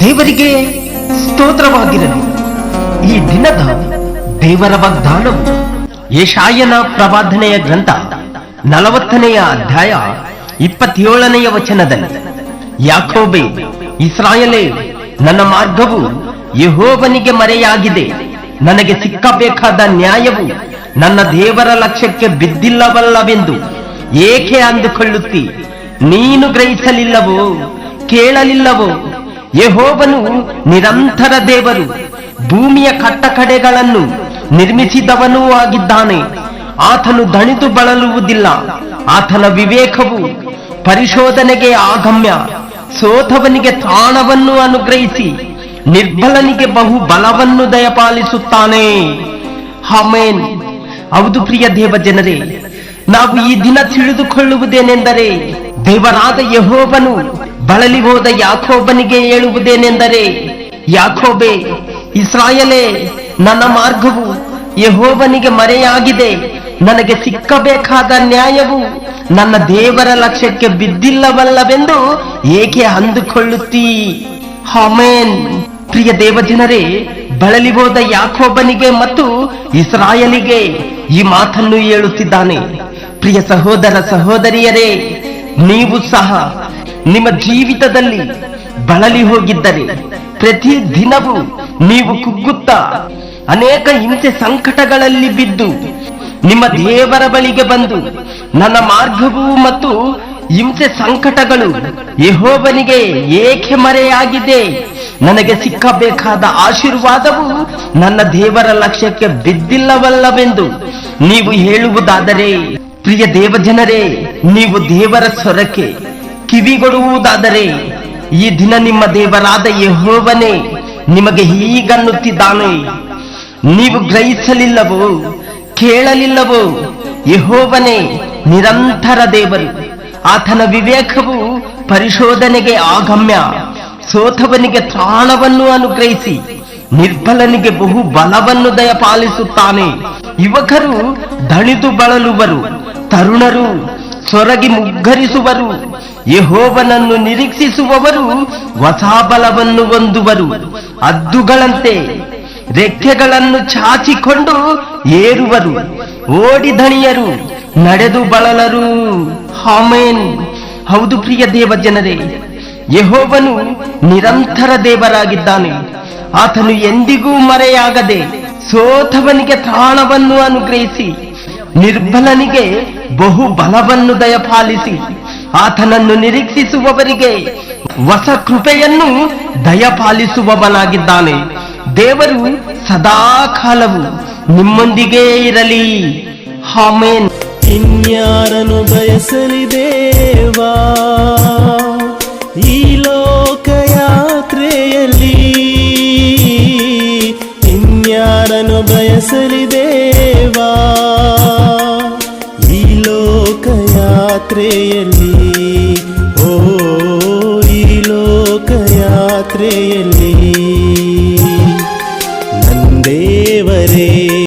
ದೇವರಿಗೆ ಸ್ತೋತ್ರವಾಗಿರಲಿ. ಈ ದಿನದ ದೇವರ ವಾಗ್ದಾನವು ಯಶಾಯನ ಪ್ರವಾದನೆಯ ಗ್ರಂಥ ನಲವತ್ತನೆಯ ಅಧ್ಯಾಯ ಇಪ್ಪತ್ತೇಳನೆಯ ವಚನದಲ್ಲಿ, ಯಾಕೋಬೆ, ಇಸ್ರಾಯಲೇ, ನನ್ನ ಮಾರ್ಗವು ಯಹೋವನಿಗೆ ಮರೆಯಾಗಿದೆ. ನನಗೆ ಸಿಕ್ಕಬೇಕಾದ ನ್ಯಾಯವು ನನ್ನ ದೇವರ ಲಕ್ಷ್ಯಕ್ಕೆ ಬಿದ್ದಿಲ್ಲವಲ್ಲವೆಂದು ಏಕೆ ಅಂದುಕೊಳ್ಳುತ್ತಿ? ನೀನು ಗ್ರಹಿಸಲಿಲ್ಲವೋ? ಕೇಳಲಿಲ್ಲವೋ? ಯಹೋಬನು ನಿರಂತರ ದೇವರು, ಭೂಮಿಯ ಕಟ್ಟಕಡೆಗಳನ್ನು ನಿರ್ಮಿಸಿದವನೂ ಆಗಿದ್ದಾನೆ. ಆತನು ದಣಿದು ಬಳಲುವುದಿಲ್ಲ. ಆತನ ವಿವೇಕವು ಪರಿಶೋಧನೆಗೆ ಆಗಮ್ಯ. ಸೋತವನಿಗೆ ತಾಣವನ್ನು ಅನುಗ್ರಹಿಸಿ ನಿರ್ಬಲನಿಗೆ ಬಹು ಬಲವನ್ನು ದಯಪಾಲಿಸುತ್ತಾನೆ. ಹಮೇನ್ ಹೌದು ಪ್ರಿಯ ದೇವ ಜನರೇ, ನಾವು ಈ ದಿನ ತಿಳಿದುಕೊಳ್ಳುವುದೇನೆಂದರೆ, ದೇವರಾದ ಯಹೋಬನು ಬಳಲಿ ಹೋದ ಯಾಕೋಬನಿಗೆ ಹೇಳುವುದೇನೆಂದರೆ, ಯಾಕೋಬೆ, ಇಸ್ರಾಯಲೇ, ನನ್ನ ಮಾರ್ಗವು ಯಹೋಬನಿಗೆ ಮರೆಯಾಗಿದೆ. ನನಗೆ ಸಿಕ್ಕಬೇಕಾದ ನ್ಯಾಯವು ನನ್ನ ದೇವರ ಲಕ್ಷ್ಯಕ್ಕೆ ಬಿದ್ದಿಲ್ಲವಲ್ಲವೆಂದು ಏಕೆ ಅಂದುಕೊಳ್ಳುತ್ತೀ? ಹಮೇನ್ ಪ್ರಿಯ ದೇವಜನರೇ ಬಳಲಿ ಹೋದ ಯಾಕೋಬನಿಗೆ ಮತ್ತು ಇಸ್ರಾಯಲಿಗೆ ಈ ಮಾತನ್ನು ಹೇಳುತ್ತಿದ್ದಾನೆ. ಪ್ರಿಯ ಸಹೋದರ ಸಹೋದರಿಯರೇ, ನೀವು ಸಹ ನಿಮ್ಮ ಜೀವಿತದಲ್ಲಿ ಬಳಲಿ ಹೋಗಿದ್ದರೆ ಪ್ರತಿ ದಿನವೂ ನೀವು ಕುಗ್ಗುತ್ತಾ ಅನೇಕ ಹಿಂಸೆ ಸಂಕಟಗಳಲ್ಲಿ ಬಿದ್ದು ನಿಮ್ಮ ದೇವರ ಬಳಿಗೆ ಬಂದು ನನ್ನ ಮಾರ್ಗವು ಮತ್ತು ಹಿಂಸೆ ಸಂಕಟಗಳು ಯಹೋಬನಿಗೆ ಏಕೆ ಮರೆಯಾಗಿದೆ? ನನಗೆ ಸಿಕ್ಕಬೇಕಾದ ಆಶೀರ್ವಾದವು ನನ್ನ ದೇವರ ಲಕ್ಷ್ಯಕ್ಕೆ ಬಿದ್ದಿಲ್ಲವಲ್ಲವೆಂದು ನೀವು ಹೇಳುವುದಾದರೆ, ಪ್ರಿಯ ದೇವಜನರೇ, ನೀವು ದೇವರ ಸ್ವರಕ್ಕೆ ಕಿವಿಗೊಡುವುದಾದರೆ, ಈ ದಿನ ನಿಮ್ಮ ದೇವರಾದ ಯಹೋವನೇ ನಿಮಗೆ ಹೀಗನ್ನುತ್ತಿದ್ದಾನೆ. ನೀವು ಗ್ರಹಿಸಲಿಲ್ಲವೋ, ಕೇಳಲಿಲ್ಲವೋ, ಯಹೋವನೇ ನಿರಂತರ ದೇವರು. ಆತನ ವಿವೇಕವು ಪರಿಶೋಧನೆಗೆ ಆಗಮ್ಯ. ಸೋತವನಿಗೆ ತ್ರಾಣವನ್ನು ಅನುಗ್ರಹಿಸಿ, ನಿರ್ಬಲನಿಗೆ ಬಹು ಬಲವನ್ನು ದಯಪಾಲಿಸುತ್ತಾನೆ. ಯುವಕರು ದಣಿದು ಬಳಲುವರು, ತರುಣರು ಸೊರಗಿ ಮುಗ್ಗರಿಸುವರು. ಯಹೋವನನ್ನು ನಿರೀಕ್ಷಿಸುವವರು ಹೊಸ ಬಲವನ್ನು ಹೊಂದುವರು. ಅದ್ದುಗಳಂತೆ ರೆಕ್ಕೆಗಳನ್ನು ಚಾಚಿಕೊಂಡು ಏರುವರು. ಓಡಿ ದಣಿಯರು, ನಡೆದು ಬಳಲರು. ಹಾಮೇನ್ ಹೌದು ಪ್ರಿಯ ದೇವ ಜನರೇ ಯಹೋವನು ನಿರಂತರ ದೇವರಾಗಿದ್ದಾನೆ. ಆತನು ಎಂದಿಗೂ ಮರೆಯಾಗದೆ ಸೋತವನಿಗೆ ತಾಣವನ್ನು ಅನುಗ್ರಹಿಸಿ, ನಿರ್ಬಲನಿಗೆ ಬಹು ಬಲವನ್ನು ದಯಪಾಲಿಸಿ, ಆತನನ್ನು ನಿರೀಕ್ಷಿಸುವವರಿಗೆ ಹೊಸ ಕೃಪೆಯನ್ನು ದಯಪಾಲಿಸುವವನಾಗಿದ್ದಾನೆ. ದೇವರು ಸದಾ ಕಾಲವು ನಿಮ್ಮೊಂದಿಗೇ ಇರಲಿ. ಹಾಮೇನ್ ಇನ್ಯಾರನು ಬಯಸಲಿ ದೇವಾ? ಈ ಲೋಕಯಾತ್ರೆಯಲ್ಲಿ ಇನ್ಯಾರನು ಬಯಸಲಿ ದೇವಾ ಈ ಲೋಕಯಾತ್ರೆಯಲ್ಲಿ ಓ ಈ ಲೋಕಯಾತ್ರೆಯಲ್ಲಿ ನಂದೇವರೇ